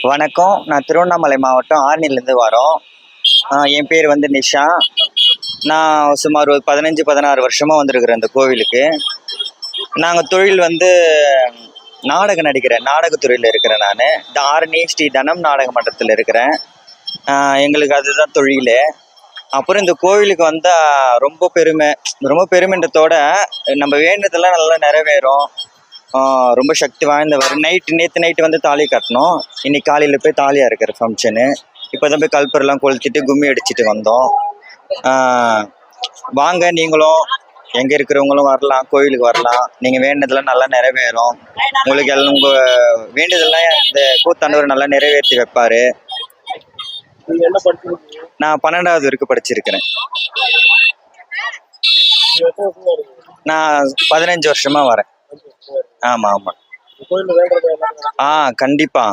வணக்கம். நான் திருவண்ணாமலை மாவட்டம் ஆர்னிலேருந்து வரோம். என் பேர் வந்து நிஷா. நான் சுமார் ஒரு பதினஞ்சு பதினாறு வருஷமாக வந்திருக்கிறேன் இந்த கோவிலுக்கு. நாங்கள் தொழில் வந்து நாடகம் நடிக்கிறேன். நாடகத்துறையில் இருக்கிறேன் நான். இந்த ஆரணி ஸ்ரீ தனம் நாடக மன்றத்தில் இருக்கிறேன். எங்களுக்கு அதுதான் தொழில். அப்புறம் இந்த கோவிலுக்கு வந்தால் ரொம்ப பெருமை ரொம்ப பெருமைன்றதோட நம்ம வேண்டதெல்லாம் நல்லா நிறைவேறும். ரொம்ப சக்தி வாய்ந்தவர் நைட்டு நேற்று நைட்டு வந்து தாலி கட்டினோம். இன்னைக்கு காலையில் போய் தாலியாக இருக்கிற ஃபங்க்ஷனு இப்போ தான் போய் கல்பரெல்லாம் கொளுத்திட்டு கும்மி அடிச்சுட்டு வந்தோம். வாங்க நீங்களும் எங்கே இருக்கிறவங்களும் வரலாம் கோயிலுக்கு வரலாம். நீங்கள் வேண்டதெல்லாம் நல்லா நிறைவேறும். உங்களுக்கு எல்லாம் உங்கள் வேண்டதெல்லாம் இந்த கூத்தாண்டவர் நல்லா நிறைவேற்றி வைப்பார். நான் பன்னெண்டாவது வரைக்கும் படிச்சிருக்கிறேன். நான் பதினஞ்சு வருஷமாக வரேன். அஞ்சு வருஷமா இருக்கீங்க. ஆமாம் ஆமாம் இந்த கோயில்ல வேண்டது எல்லாம் ஆ கண்டிப்பாக